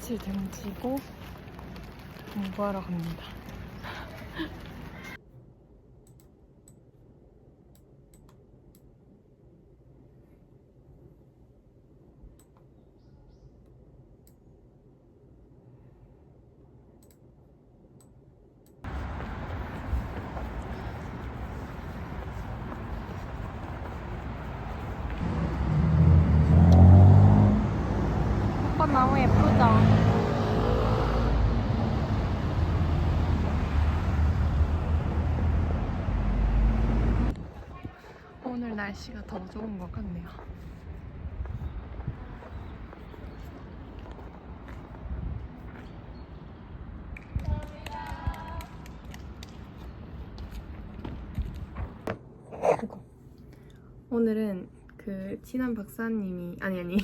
꽃을 등지고 공부하러 갑니다. 너무 예쁘죠? 오늘 날씨가 더 좋은 것 같네요. 오늘은 그 친한 박사님이 아니 아니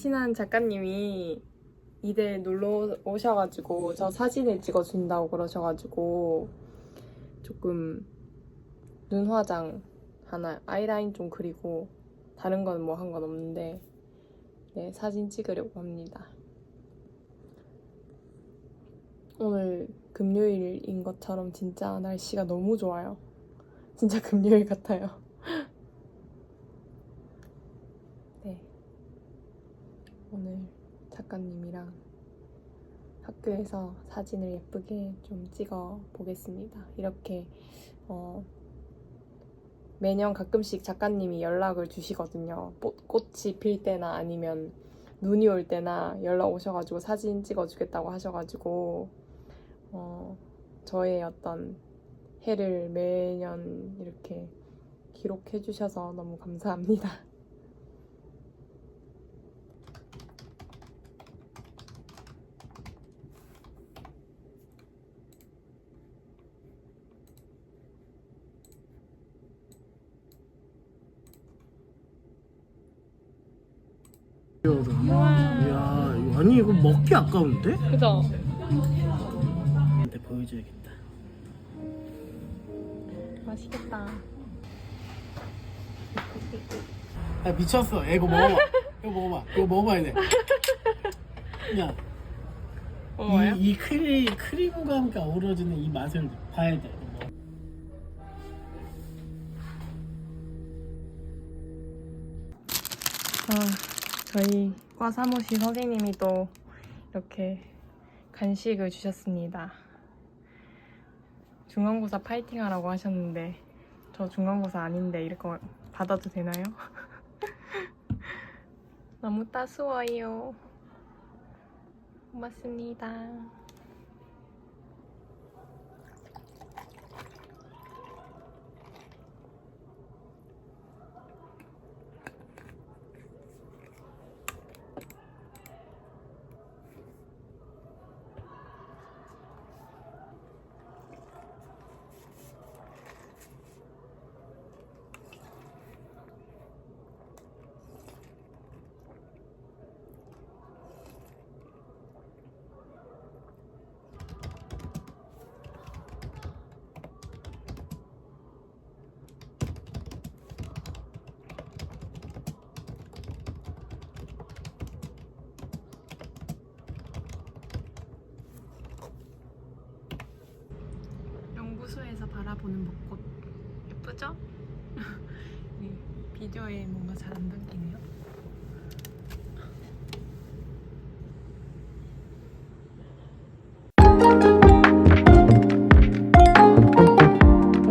친한 작가님이 이대 놀러 오셔가지고 저 사진을 찍어준다고 그러셔가지고 조금 눈 화장 하나 아이라인 좀 그리고 다른 건 뭐 한 건 없는데 네 사진 찍으려고 합니다. 오늘 금요일인 것처럼 진짜 날씨가 너무 좋아요. 진짜 금요일 같아요. 네. 오늘 작가님이랑 학교에서 사진을 예쁘게 좀 찍어 보겠습니다. 이렇게 어, 매년 가끔씩 작가님이 연락을 주시거든요. 꽃, 꽃이 필 때나 아니면 눈이 올 때나 연락 오셔가지고 사진 찍어주겠다고 하셔가지고 어, 저의 어떤 해를 매년 이렇게 기록해 주셔서 너무 감사합니다. 이야, 이거 아니 이거 먹기 아까운데? 그죠? 근데 보여줘야겠다. 맛있겠다. 아 미쳤어. 야, 이거 먹어봐. 이거 먹어봐. 이거 먹어봐야 돼. 야, 먹어요? 이, 이 크리, 크림과 함께 어우러지는 이 맛을 봐야 돼. 아, 저희 과 사무실 선생님이 또 이렇게 간식을 주셨습니다. 중간고사 파이팅 하라고 하셨는데 저 중간고사 아닌데 이거 받아도 되나요? 너무 따스워요. 고맙습니다. 연구소에서 바라보는 벚꽃 예쁘죠? 이 비디오에 뭔가 잘 안 담기네요.